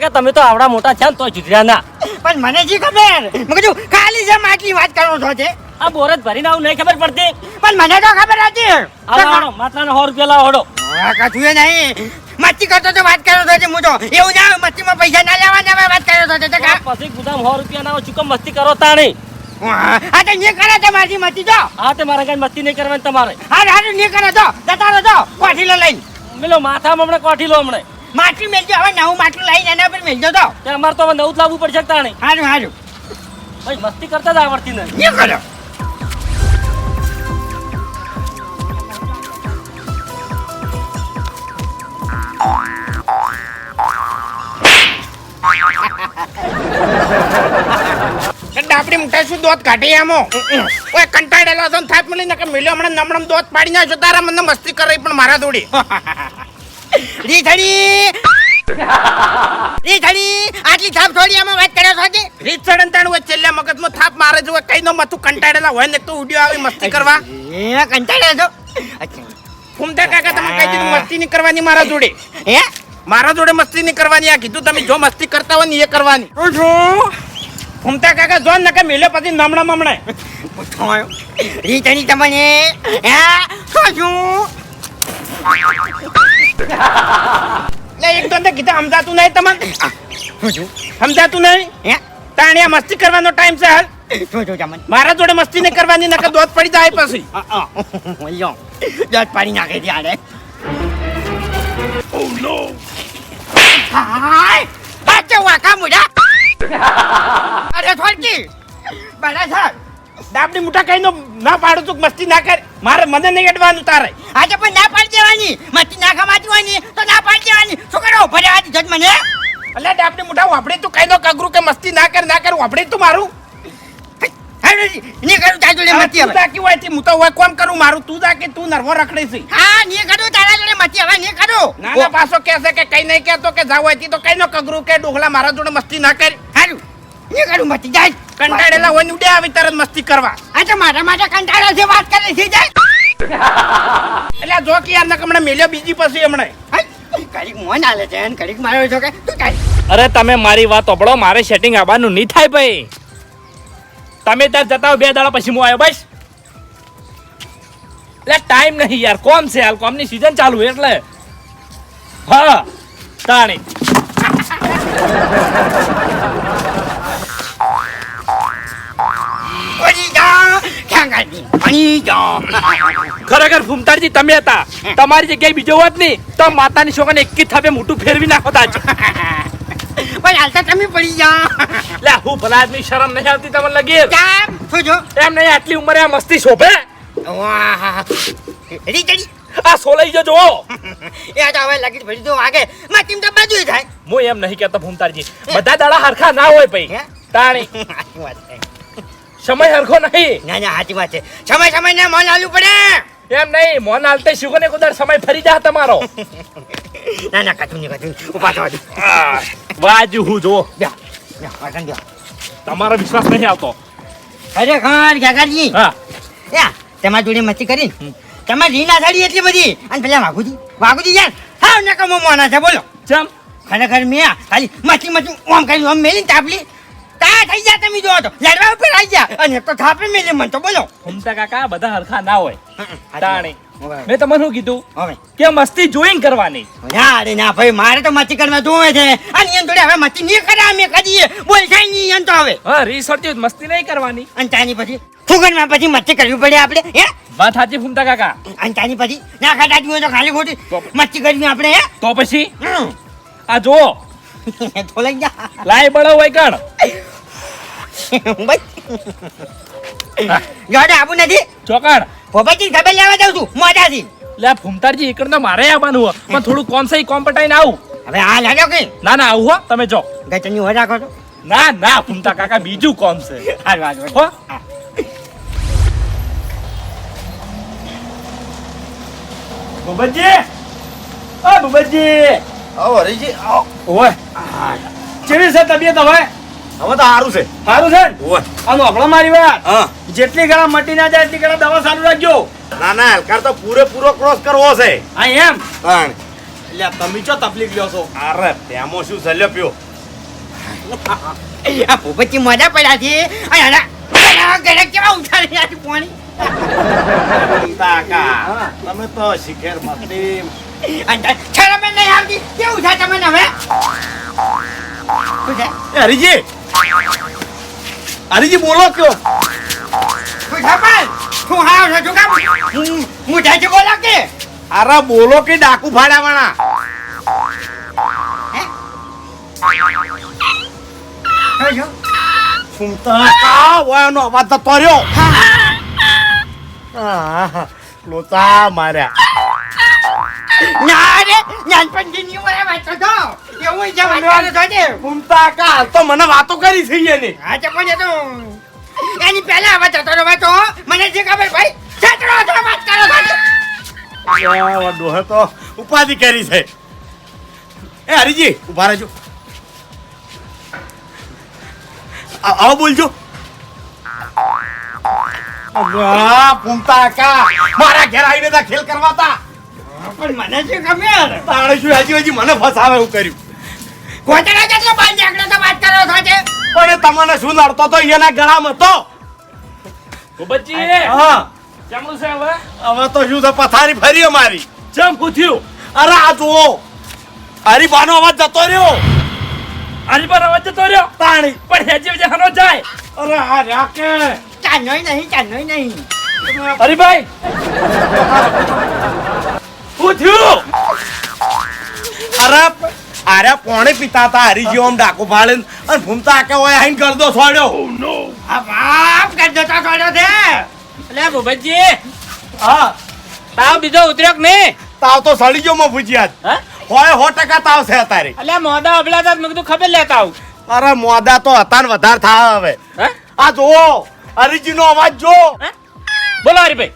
કે તમે તો આવડા મોટા છે ને તો સુધર્યા ના પણ મને જી ખબર? મેં કીધું ખાલી જેમ આટલી વાત કરો છો છે આ બોરજ ભરીને આવું નહીં ખબર પડતી. પણ મને તો ખબર હતી. આવો માત્ર સો રૂપિયા લાવો હડો. કશું નહીં. મસ્તી કરતો તો વાત કરો છો હું તો એવું ના મસ્તીમાં પૈસા ના લેવાના વાત કરો છો તે પછી ગુદામ સો રૂપિયા ના ચૂકમ મસ્તી કરો તાણી? હા, તો નહીં કરે તમારી મસ્તી તો હા તે મારા કઈ મસ્તી નહીં કરવાની તમારે. હા હા નહીં કરે તો. જતા રહો તો. કોઠીલો લઈને. મેલો માથામાં હમણાં કોઠી લો હમણાં. માટી મેલજો. હવે નવું માટલું લઈને એના પર મેલજો તો. અમારે તો હવે નવું જ લાવવું પડશે તાણી. હારું હારું. ભાઈ મસ્તી કરતા જ આવડતી નહીં નહીં કરો. ડાબડી મુઠાઈ શું દોત કાઢી આમો? ઓય, કંટાળેલો હતો થાપ મળી ને કે મિલ્યો હમણાં નમણમ દોત પાડી નાખ્યો તારા મને મસ્તી કરે પણ મારા દોડી રીથડી રીથડી આટલી થાપ છોડી આમાં વાત કર્યા છો કે રીત ચડન તાણ હોય છેલ્લે મગજમાં થાપ મારે જો કઈ નો મથું કંટાળેલા હોય ને તો ઉડ્યો આવી મસ્તી કરવા. એ, કંટાળ્યો છો? અચ્છા. ફૂમતા કાકા તમે કઈ દીધું મસ્તી નહીં કરવાની મારા જોડે. હે? મારા જોડે મસ્તી નહીં કરવાની આ કીધું તમે જો મસ્તી કરતા હોય ને એ કરવાની. ફૂમતા કાકા જો ને કે મિલ્યો પછી નમણા મમણે. પૂછો રીતની તમને હે? શું લે એક તો કીધું સમજાતું નહીં તમને. સમજાતું નહીં? હે? તાણે મસ્તી કરવાનો ટાઈમ છે હાલ. મારા જોડે મસ્તી નહીં કરવાની નકર દોત પડી જાય પછી. દસ પાડી નાખે ત્યારે હાય બાચે વાકા મુડા અરે થોડકી બડા સર ડાબડી મુઠા કઈ નો ના પાડું તું મસ્તી ના કર મારે મને નહીં અડવાનું તારે આજે પણ ના પાડી દેવાની મતી ના ખમાતી હોય ને તો ના પાડી દેવાની શું કરો ભરે આજી જજ મને એટલે ડાબડી મુઠા વાપડી તું કઈ નો કગરું કે મસ્તી ના કર ના કર વાપડી તું મારું ની કરું તારા જોડે મતી તું હવે. તાકી હોયથી હું તો હોય કોમ કરું મારું તું તાકી તું નરવો રખડે છે. હા ની કરું તારા જોડે મતી હવે ની કરું. ના ના પાછો કે છે કે કઈ નહીં કહેતો કે જાવ હોય તો કઈ નો કગરું કે ડોગલા મારા જોડે મસ્તી ના કર. હારું. ની કરું મતી જાય. કંટાળેલા હોય ને ઉડે આવી તરત મસ્તી કરવા. આ તો મારા માટે કંટાળો છે વાત કરે છે જાય. એટલે જો કે યાર નક હમણાં મેલ્યો બીજી પછી હમણાં. કડીક મોન આલે છે અને કડીક મારો છો કે તું કાઈ. અરે તમે મારી વાત ઓબળો મારે સેટિંગ આવવાનું નહીં થાય ભાઈ. તમે ત્યાં જતા બે દાડા પછી હું આવ્યો, બસ. એટલે ટાઈમ નહીં યાર, કોમ છે હાલ, કોમની સિઝન ચાલુ એટલે. હા, તાણી. ખરેખર ફૂમતારજી તમે હતા. તમારી જગ્યાએ બીજો હોત નહીં, તો માતાની છોકરાને એક થાપે મોટું ફેરવી નાખો તાજ પણ હાલતા તમે પડી જા લે હું ભલા આદમી શરમ નહીં આવતી તમને લગી? કેમ શું જો? એમ નહીં આટલી ઉંમરે આ મસ્તી શોભે? વાહ. રેડી આ સોલાઈ જજો. એ તો હવે લાગી ભરી દો વાગે. માં ટીમ તો બધું થાય. હું એમ નહીં કહેતો ભૂમતારજી. બધા દાડા હરખા ના હોય ભાઈ? તાણી. સમય હરખો નહીં. ના ના સાચી વાત છે. સમય સમય ને મન આલવું પડે. એમ નહીં મોન હાલતે શુગને કુદર સમય ફરી જા તમારો. ના ના કાચું નહીં કાચું ઊભા થવા દો. બાજુ હું જો. તમારો વિશ્વાસ નહીં આવતો. ખરેખર કાકાજી હા. તમારી જોડે મસ્તી કરી ને તમારી રીના સાડી એટલી બધી. અને પેલા વાઘુજી. વાઘુજી યાર હા નકમો કમો મોના છે બોલો. ચમ? ખરેખર મેં ખાલી મચી મચી ઓમ કરી ઓમ મેલી તાપલી. તા થઈ તમે જો તો. લડવા ઉપર આવી ગયા. અને તો થાપે મેલી મન તો બોલો. ઘૂમતા કાકા બધા હરખા ના હોય. તાણી. મેં તમને શું કીધું? હવે. કે મસ્તી જોઈને કરવાની. અરે ના ભાઈ મારે તો મચી કરવા જોવે છે. અને એન જોડે હવે મચી નહીં કરે અમે કદીએ બોલ થાય નહીં એન તો હવે. હા રીસર્ચ મસ્તી નહીં કરવાની. અને તાની પછી ફુગનમાં પછી મચ્છી કરવી પડે આપણે હે? વાત સાચી ફૂમતા કાકા? અને તાની પછી ના ખાતા તો ખાલી ખોટી મચ્છી કરવી આપણે હે? તો પછી? આ જો તો લઈ જા લાય બળો હોય કણ ગાડે આબુ નથી. ચોકણ ભોપાજી ખબર લેવા જાઉં છું મોજાથી લે ફૂમતારજી એકડ તો મારે આવવાનું પણ થોડું કોમ સહી કોમ પટાઈને આવું. હવે આ લાગ્યો કે ના ના આવું હો તમે જો. ગચની હોય રાખો ના ના ફૂમતા કાકા બીજું કોમ છે. હાલ વાત હો. ભોપાજી ઓ બુબજી આવો હરીજી આવો. ઓય ચેવી છે તબિયત હવે? હવે તો સારું છે. સારું છે ઓય આ હમણાં મારી વાત. હા. જેટલી ગળા મટી ના જાય એટલી ગળા દવા ચાલુ રાખજો. ના ના હલકાર તો પૂરેપૂરો ક્રોસ કરવો છે. હા એમ? પણ એટલે તમે ચો તકલીફ લ્યો છો? અરે તેમાં શું સલ્યો પ્યો આ ભૂપતજી મજા પડ્યા છે. ગળે કેવા ઉઠાડી છે પાણી? કાકા તમે તો શિખર મસ્તી શરમ નહીં આવતી. કેવું છે તમને હવે? હરીજી! હરીજી બોલો કયો. છો? કામ? હું બોલો કે? અરે બોલો કે ડાકુ હે? શું ફૂમતા કા વાનો અવાજ તો રહ્યો? આહ, લોચા માર્યા. ના રે નાનપણથી ઉંમરે વાંચો છો એવું છે વાંચવાનું છો ને ફૂમતા કા હાલ તો મને વાતો કરી છે એની. હા તો પણ એ તો. એની પહેલા હવે જતો રહો વાંચો મને જે ખબર ભાઈ જતો રહો છો વાત કરો છો. ડોહે તો ઉપાધિ કરી છે. એ હરીજી ઊભા રહેજો. આવો બોલજો. ફૂમતા કા મારા ઘેર આવીને ખેલ કરવા તા પણ મને શું ખબર તાણે શું હજી હજી મને ફસાવે એવું કર્યું? ગોતરા કેટલો બાર નીકળો તો વાત કરો છો છે પણ તમને શું નડતો તો એના ગળામાં તો. બચ્ચી હા. કેમનું છે હવે? હવે તો શું છે પથારી ફરી અમારી. ચમ પૂછ્યું. અરે આ જુઓ. હરીબાનો અવાજ જતો રહ્યો. આની પર અવાજ જતો રહ્યો? પાણી પણ હેજી વજે હનો જાય. અરે આ રાકે. કે ચાનોય નહીં ચાનોય નહીં. હરીભાઈ શું થયું? અરે અરે પોણે પિતા હતા હરીજી ઓમ ડાકો ફાડે અને ભૂમતા કે હોય આઈને ગરદો છોડ્યો. આ બાપ કર જતો છોડ્યો છે. એટલે ભૂપતજી હા. તાવ બીજો ઉતર્યો કે નહીં? તાવ તો સડી ગયો માં ભૂજ્યા હા? હોય સો ટકા તાવ છે એટલે મોદા અબલા તા મેં કીધું ખબર લેતા આવું અરે મોદા તો હતા ને વધારે થાય હવે. હે? આ જો હરીજી નો અવાજ જો બોલો હરીભાઈ.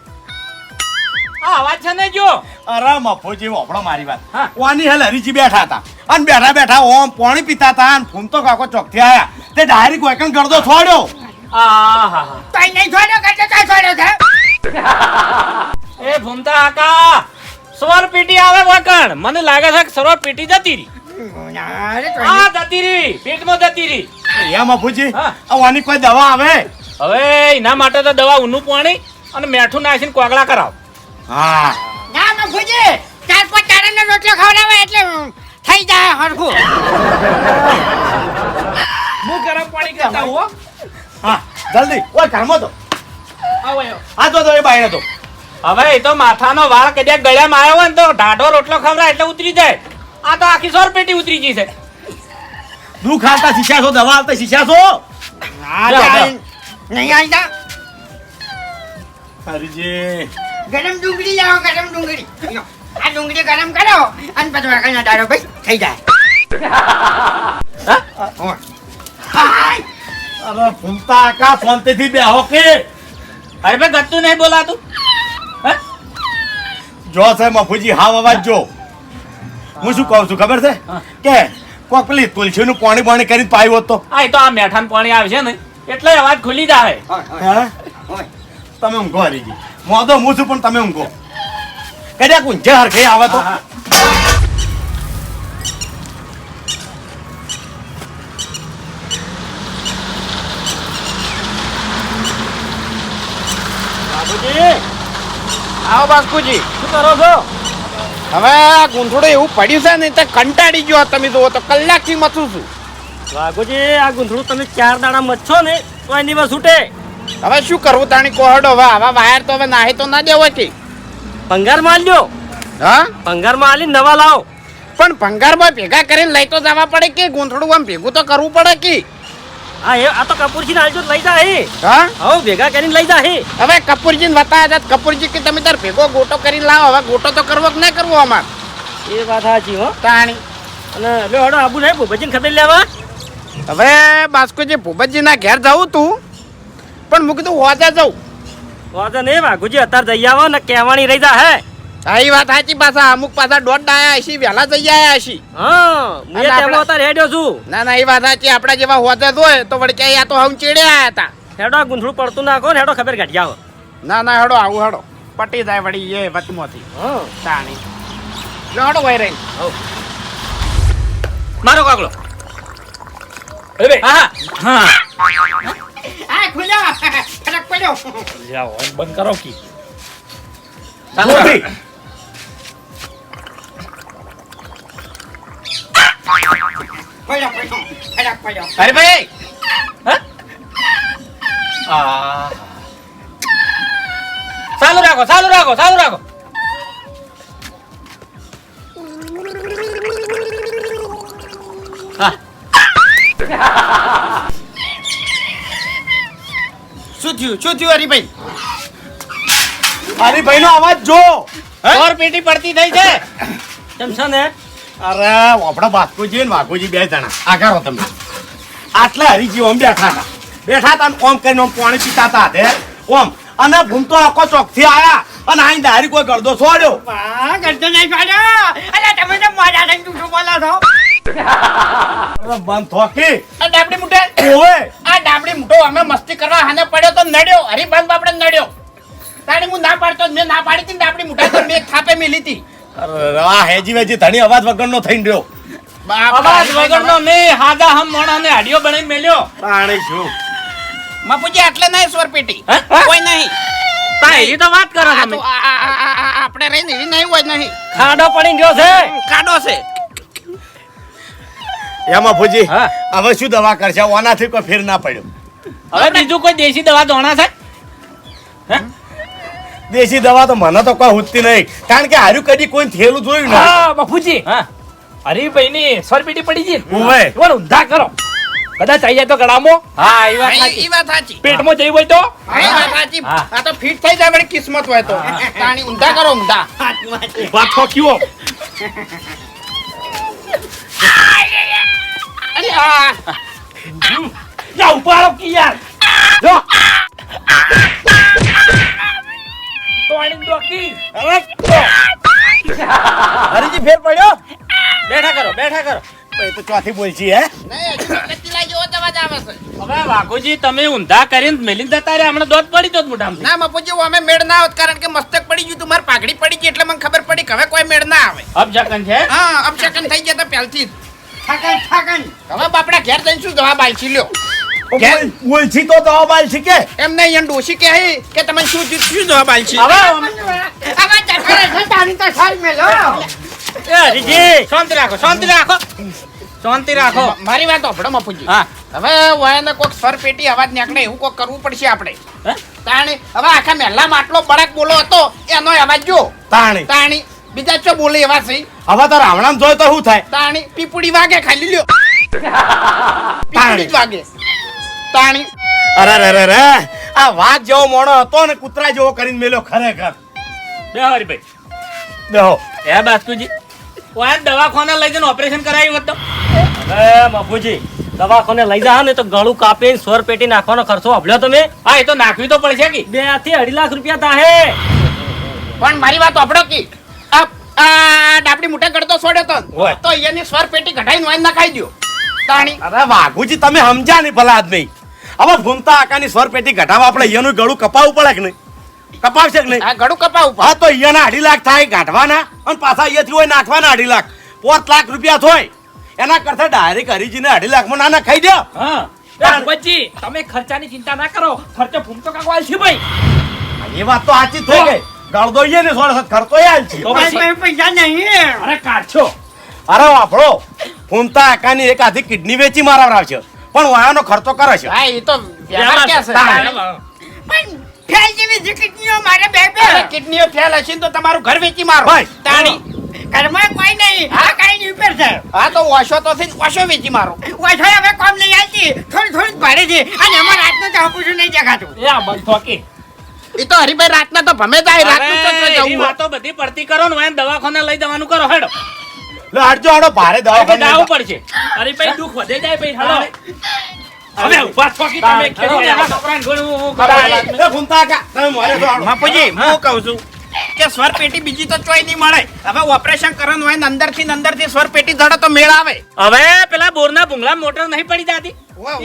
આ અવાજ છે ને જો. અરે મફોજી વફડો મારી વાત. હા. ઓની હેલ હરીજી બેઠા હતા. અને બેઠા બેઠા ઓમ પોણી પીતા હતા અને ફૂમ તો કાકો ચોકથી આયા. તે ડાયરી કોઈ ગરદો છોડ્યો? આહા હા તઈ નહીં છોડ્યો કરતો તો છોડ્યો છે? એ ભૂમતા આકા સવાર પેટી આવે વકણ મને લાગે છે કે સવાર પીટી જતી રહી આ જતી રહી પેટમાં જતી રહી એ મફુજી હા. આ ઓની કોઈ દવા આવે? હવે એના માટે તો દવા ઊનું પાણી અને મેઠું નાખીને કોગળા કરાવ. હા. ના મફુજી ચાર પાંચ તારાનો રોટલો ખવડાવે એટલે થઈ જાય હરખું. હું ગરમ પાણી કરતા હો. હા જલ્દી. ઓય કામો તો. આવો આવો. આ તો તો એ બાઈને તો. હવે એ તો માથાનો વાળ કદાચ ગળ્યામાં આવ્યો હોય ને તો ઢાઢો રોટલો ખવડાય એટલે ઉતરી જાય. આ તો આખી સોર પેટી ઉતરી ગઈ છે. દુખ હાલતા શીખ્યા છો દવા હાલતા છો? ચાલ. નહીં આવતા. હરીજી ગરમ ડુંગળી લાવો ગરમ ડુંગળી. આ ડુંગળી ગરમ કરો અને પછી વાઘણના દાડો ભાઈ થઈ જાય. અરે ફૂમતા આકા શાંતિથી બેહો કે? અરે ભાઈ ગતું નહીં બોલાતું? જો છે મફુજી હાવ અવાજ જો. હું શું કહું છું ખબર છે? કે કોક પેલી તુલસીનું પાણી પાણી કરીને પાયું હતો તો. આ એ તો આ મેઠાન પાણી આવે છે ને. એટલે અવાજ ખુલી જાય તમે ઊંઘો હરીજી મોદો હું છું પણ તમે ઊંઘો. કદાચ ઊંઝે હરખે આવે તો? આવો બાસ્કુજી. શું કરો છો? હવે આ ગૂંથડું એવું પડ્યું છે ને તે કંટાળી ગયો તમે જુઓ તો કલાકથી મથું છું. બાગુજી આ ગુંથડું તમે ચાર દાડા મચ્છો ને તો એની બસ છૂટે હવે શું કરવું? તાણી કોહડો હવે આવા વાયર તો હવે નાહી તો ના દેવો કે ભંગારમાં લ્યો હા? ભંગારમાં આલી નવા લાવો. પણ ભંગારમાં ભેગા કરીને લઈ તો જવા પડે કે? ગૂંથડું આમ ભેગું તો કરવું પડે કે? હા એ આ તો કપૂરજી આલજો લઈ જા હે. હા? હવે ભેગા કરીને લઈ જા હે. હવે કપૂરજીને વતા હતા કપૂરજી કે તમે તાર ભેગો ગોટો કરીને લાવો હવે ગોટો તો કરવો કે ના કરવો અમાર? એ વાત સાચી હો. તાણી. અને લ્યો હડો આબુ નહીં ભૂપતજીને ખબર લેવા. હવે બાસ્કુજી ભૂપતજીના ઘેર જવું તું. પણ મૂકી તું હોજા જવું વાંધો નહીં વાઘુજી અત્યારે જઈ આવો ને કહેવાની રહી જા હે. હા એ વાત સાચી પાછા. અમુક પાછા દોઢ ડાયા હશી વહેલા જઈ આયા હશી હા અને તેમાં અત્યારે હેડ્યો છું. ના ના એ વાત સાચી. આપણા જેવા હોતે હોય તો વળી ક્યાંય આ તો હમ ચીડે આયા હતા. હેડો આ પડતું નાખો ને હેડો ખબર ઘટ આવો. ના ના હેડો આવું હેડો. પટી જાય વળી એ વચમાંથી. હા. તાણી. લો હેડો ભાઈ રહી. મારો કાગલો અરે હા. હા. આ ખુલ્યો. ફરક પડ્યો. બંધ કરો કી. ગોપી, પડ્યો પડ્યો. ફરક પડ્યો. અરે ભાઈ હા? આ. ચાલુ રાખો ચાલુ રાખો ચાલુ રાખો. હા. શું થયું? શું થયું હરીભાઈ? હરીભાઈનો અવાજ જો. પેટી પડતી થઈ છે. કેમ છે ને? અરે આપણા બાસ્કોજી ને વાઘોજી બે જણા. આગળ રહો તમે. આટલા હરીજી ઓમ બેઠા હતા. બેઠા હતા ને ઓમ કરીને ઓમ પાણી પીતા હતા ઓમ. અને ભૂમતો આખો ચોકથી આયા. અને આઈને ડાયરી કોઈ ગળદો છોડ્યો. કરતો નહીં પાડ્યો અલા તમે તો જૂઠું છો. અરે બંધ થોકી આ ડાબડી મુઠે ઓવે. આ ડાબડી મુઠો અમે મસ્તી કરવા હાને પડ્યો તો નડ્યો. હરીભાઈ બાપડે નડ્યો. તાણી હું ના પાડતો મેં ના પાડી હતી ડાબડી મુઠા તો મેં થાપે મેલી હતી. આ હેજી વેજી ધણી અવાજ વગરનો થઈને રહ્યો. અવાજ વગરનો નહીં હાદા હમ મોણા ને હાડીઓ મેલ્યો. પાણી શું? મપુજી આટલે નહીં સ્વર પેટી. કોઈ નહીં. તા તો વાત કરો તમે. તો આ- આ- આ- આ- આ- આપણે રહીને એવી નહીં હોય નહીં. ખાડો પડી ગયો છે. કાઢો છે. એમાં ફૂજી હા. હવે શું દવા કરશે? ઓનાથી કોઈ ફેર ના પડ્યો. હવે બીજું કોઈ દેશી દવા દોણા છે દેશી દવા તો મને તો કોઈ હુજતી નહીં. કારણ કે હારું કદી કોઈ થેલું જોયું ના હા બાપુજી હા. હરીભાઈ ની સ્વરપેટી પડી ગઈ. ઓવે. એમાં ઊંધા કરો. કદાચ આઈ જાય તો ગળામાં. હા એ વાત સાચી. વાત સાચી. પેટમાં જઈ હોય તો? એ વાત સાચી. આ તો ફિટ થઈ જાય વળી કિસ્મત હોય તો. તાણી ઊંધા કરો ઊંધા. વાત ઠોક્યો હરીજી ફેર પડ્યો? બેઠા કરો બેઠા કરો. એ તો ચોથી હે. છે. હવે વાઘુજી તમે ઊંધા કરીને મેલીને જતા રહ્યા. હમણાં દોત પડી દોત જ ના મપુજી અમે મેળ ના આવત કારણ કે મસ્તક પડી ગયું તું મારી પાઘડી પડી ગઈ એટલે મને ખબર પડી કે હવે કોઈ મેળ ના આવે. અપજકન છે? હા અપશકન થઈ ગયા તો પહેલથી જ. ઠાકન ઠાકન હવે બાપડા ઘેર જઈને શું જવાબ આલશી લ્યો. બોલ- બોલછી તો જવાબ આલશી કે? એમને અહીંયા ડોશી કહે કે તમે શું શું જવાબ આલશી હવે હવે ચક્કરે છે તારી તો સાલ મેલો એ હરીજી શાંતિ રાખો શાંતિ રાખો. શાંતિ રાખો. મારી વાત સાંભળો મફુજી હા. હવે વાયને કોક સર પેટી અવાજ નીકળે એવું કોક કરવું પડશે આપણે. તાણી હવે આખા મહેલામાં આટલો બળક બોલો હતો એનો અવાજ જો તાણી. તાણી બીજા ચો બોલે એવા છે? હવે તો રાવણામ જોય તો શું થાય? તાણી પીપુડી વાગે ખાલી લ્યો. પીપુડી વાગે. તાણી. અરે રે રે રે આ વાઘ જેવો મોણો હતો ને કૂતરા જેવો કરીને મેલ્યો ખરેખર. બે હરીભાઈ. હો. એ બાસ્કુજી ઓય દવાખાને લઈ જઈને ઓપરેશન કરાવ્યું હતું અરે બાપુજી દવાખાને લઈ જા ને તો ગળું કાપી સ્વર પેટી નાખવાનો ખર્ચો અભળ્યો તમે. હા એ તો નાખવી તો પડશે કે. બેથી અઢી લાખ રૂપિયા થાહે. પણ મારી વાત સાંભળો કી? ડાબડી મોટા કરતો છોડ્યો તો. હોય. તો એની સ્વર પેટી ઘટાઈને વાઈન નખાઈ દ્યો. તાણી. અરે વાઘુજી તમે સમજ્યા નહીં ભલા આદમી હવે ભૂમતા આકાની સ્વર પેટી ઘટાવા આપણે અહીંયાનું ગળું કપાવવું પડે કે નહીં? કપાવશે કે નહીં? આ ગળું કપાવું હા તો અહીંયાના અઢી લાખ થાય ગાંઠવાના અને પાછા અહીંયાથી હોય નાખવાના અઢી લાખ. પોત લાખ રૂપિયા થોય. એના કરતા ડાયરેક્ટ હરીજીને અઢી લાખમાં ના ખાઈ દો હા. ભગવતજી તમે ખર્ચાની ચિંતા ના કરો. ખર્ચો ભૂમતો કાકો આલશે ભાઈ. એ વાત તો સાચી થઈ ગઈ. ગળદો ઈ ને સોળ ખર્ચો એ હાલ છે. મારી પાસે પૈસા નહીં અરે કાઢશો. અરે વાપરો. ફૂમતા આકાની એક આધી કિડની વેચી મારાવરાવ છે. પણ વાયાનો ખર્ચો કરે છે. હા એ તો વ્યવહાર ક્યાં છે? પણ ફેલ જેવી જીકીટનીઓ મારે બે બે. કિડનીઓ ફેલ હશે ને તો તમારું ઘર વેચી મારો. ભાઈ. તાણી. ઘરમાં કોઈ નહીં. આ કઈ નહીં ઉપર છે. હા તો ઓશો તો થી ઓશો વેચી મારો. ઓશો હવે કોમ નહીં આવતી થોડી થોડી ભાડે છે. અને અમાર રાતનું તો પૂછું નહીં જગાતું એ આ બંધ ઠોકી એ તો હરીભાઈ રાતના તો ભમે જાય રાતનું તો જવું વાતો બધી પડતી કરો ને વાયન દવાખાને લઈ જવાનું કરો હેડો. લે હાડજો હાડો ભારે દવાખાને દવા પડશે. અરે દુખ વધે જાય ભાઈ હલો હવે ઊભા ઠોકી તમે? ખેડી રહ્યા. છોકરાને ઘણું હું કરાવી. એ ફૂમતા આકા તમે મોરે છો હાલો. હું. કહું છું કે સ્વર પેટી બીજી તો ચોય નહીં મળે. હવે ઓપરેશન કરવાનું હોય અંદરથી ને અંદરથી સ્વર પેટી ધડો તો મેળ આવે. હવે પેલા બોરના ભૂંગળા મોટર નહીં પડી જતી.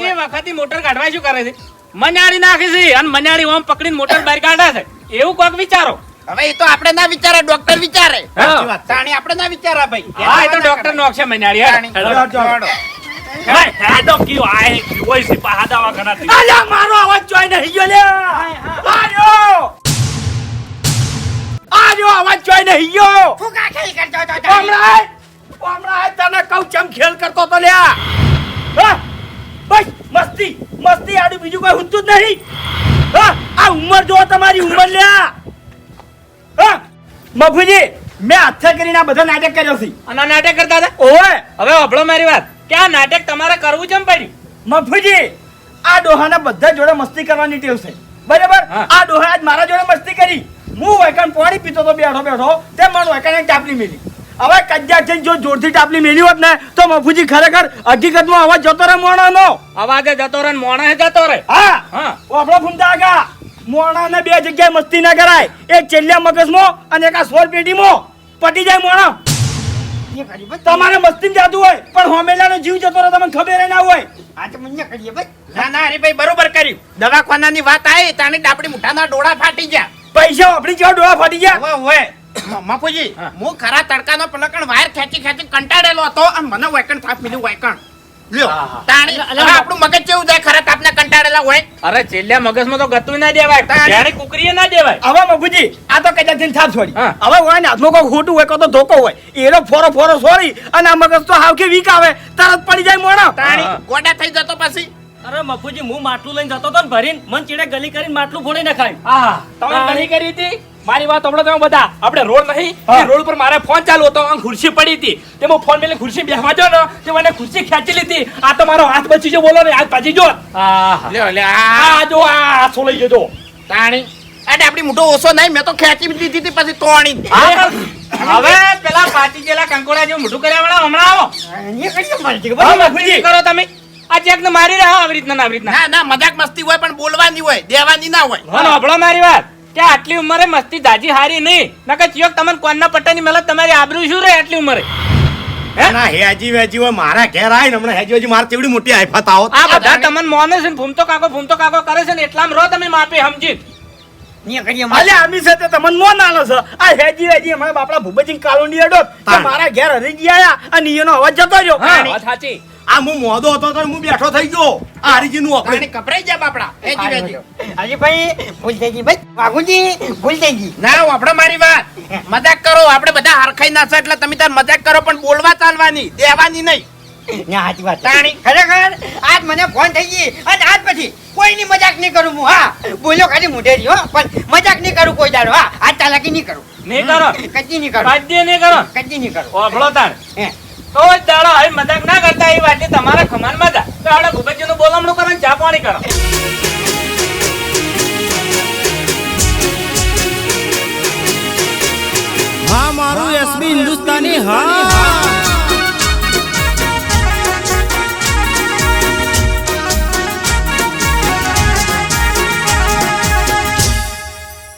એ વખતે મોટર કાઢવા શું કરે છે? મનાડી નાખી છે અને મનાડી ઓમ પકડીને મોટર બહાર કાઢા છે. એવું કોક વિચારો. હવે એ તો આપણે ના વિચારે ડોક્ટર વિચારે. તાણી આપણે ના વિચારા ભાઈ. હા એ તો ડોક્ટર નો છે મનાડી કયો આ અલ્યા મારો અવાજ જોઈ નહીં ગયો લે અવાજ જોઈ નહીં ગયો. ફૂંકા ખેલ કરતો હતો હમણાં હમણાં તને કહું ચમ ખેલ કરતો તો લ્યા. હા. બસ મસ્તી મસ્તી આડું બીજું કોઈ હુંતું જ નહીં. હા આ ઉંમર જો તમારી ઉંમર લ્યા હા મફુજી મેં હાથે કરીને આ બધા નાટક કર્યો છે. અને આ નાટક કરતા હતા? ઓય હવે અભળો મારી વાત. કે આ નાટક તમારે કરવું કેમ પડ્યું? મફુજી આ ડોહાના બધા જોડે મસ્તી કરવાની ટેવ છે. બરાબર? આ ડોહા આજ મારા જોડે મસ્તી કરી. હું વૈકણ પાણી પીતો તો બેઠો બેઠો તે મને વૈકણ ચાપલી મેલી. હવે કજ્જા છે જો જોરથી ટાપલી મેલી હોત ને તો મફુજી ખરેખર હકીકતમાં અવાજ જતો રહે મોણાનો. અવાજે જતો રહે ને મોણે જતો રહે? હા. હા. આપણો ફૂમતા આગા. મોણાને બે જગ્યાએ મસ્તી ના કરાય. એક છેલ્લા મગજમાં અને એક આ સોળ પેટીમાં પટી જાય મોણા. તમારે મસ્તી જાતું હોય પણ હોમેલાનો જીવ જતો રહે તમને ખબર ના હોય. આ તો મને કરીએ ભાઈ. ના ના હરીભાઈ બરોબર કર્યું. દવાખાનાની વાત આવી તાણી ડાપડી મુઠાના ડોળા ફાટી ગયા. પૈસા આપણી જેવા ડોળા ફાટી ગયા. ઓવે મફુજી હું. ખરા તડકાનો પલકણ વાયર ખેંચી ખેંચી કંટાળેલો હતો અને મને વાયકણ થાપ મિલ્યું વાયકણ. લ્યો તાણી આપણું મગજ કેવું જાય? ખરા તાપને કંટાળેલા હોય? અરે છેલ્લે મગજમાં તો ગતું ના દેવાય. તાણી. કુકરીએ ના દેવાય. હવે મગુજી આ તો કદાચ થઈને થાપ છોડી. હવે હોય ને હાથમાં કોઈ ખોટું હોય કાં તો ધોકો હોય. એનો ફોરો ફોરો છોડી અને આ મગજ તો હાવ વીક આવે. તરત પડી જાય મોણા તાણી. ગોડા થઈ જતો પછી. અરે મફુજી હું માટલું લઈને જતો તો ભરીને મન ચીડે ગલી કરીને માટલું ફોડી નાખાય. તમે ગલી કરી હતી? મારી વાત હમણાં તમે બધા. આપણે રોડ નહીં રોડ પર મારે ફોન ચાલુ હતો. અને ખુરશી પડી હતી. તે હું ફોન મેલે ખુરશી બેસવા જો ને. તે મને ખુરશી ખેંચી લીધી. આ તો મારો હાથ બચી જો બોલો ને. હાથ ભાજી જો. આ. જો આ હાથો લઈ જજો તાણી. આ ડાપડી મોટો ઓછો નહીં મેં તો ખેંચી લીધી હતી પછી તોણી. હવે પેલા પાટી ગયેલા કંકોડા જેવું મોઢું કર્યા વાળા હમણાં આવો. કરો તમે? આ ચેક ને મારી રહ્યા આવી રીતના આવી રીતના. ના ના મજાક મસ્તી હોય પણ બોલવાની હોય દેવાની ના હોય. અભળો મારી વાત. કે આટલી ઉંમરે મસ્તી દાજી હારી નહીં. નકર ચિયોક તમને કોનના પટ્ટાની મતલબ તમારી આબરૂ શું રહે આટલી ઉંમરે? ના હેજી વેજી હોય મારા ઘેર આય ને હમણાં હેજી વેજી મારે તેવડી મોટી આફત આવો. આ બધા તમને મોને છે ને ભૂમતો કાકો ભૂમતો કાકો કરે છે ને એટલામાં રહો તમે માપે સમજી. મારી. અલે આમી સાથે તમને મો આલો છે. આ હેજી વેજી અમારા બાપડા ભૂપતજી કાલોની અડો તો મારા ઘેર હરી ગયા અને એનો અવાજ જતો રહ્યો. હા. વાત સાચી. આ હું મોદો હતો તો હું બેઠો થઈ ગયો. આ હરીજી નું તાણી કપરાઈ જાય બાપડા. એ જી બેજી હજી ભાઈ ભૂલ થઈ ગઈ ભાઈ. વાઘુજી ભૂલ થઈ ગઈ. ના વાપડો મારી વાત. મજાક કરો આપણે બધા હરખાઈ ના એટલે તમે તાર મજાક કરો પણ બોલવા ચાલવાની દેવાની નહીં. ના સાચી વાત તાણી. ખરેખર આજ મને ફોન થઈ ગઈ. અને આજ પછી કોઈની મજાક નહીં કરું હું હા. બોલ્યો ખાલી મોઢે રહ્યો પણ મજાક નહીં કરું કોઈ દાડો હા. આજ ચાલાકી નહીં કરું. નહીં કરો. કદી નહીં કરો. બાધ્ય નહીં કરો. કદી નહીં કરો. તાણ. હે. તો જ દાડો હવે મજાક ના કરતા એ વાતે તમારા ખમાન જા. તો આપણે ભૂપતજીનું બોલામણું કરો ને ચા પાણી કરો. હા, મારું એસબી હિન્દુસ્તાની હા.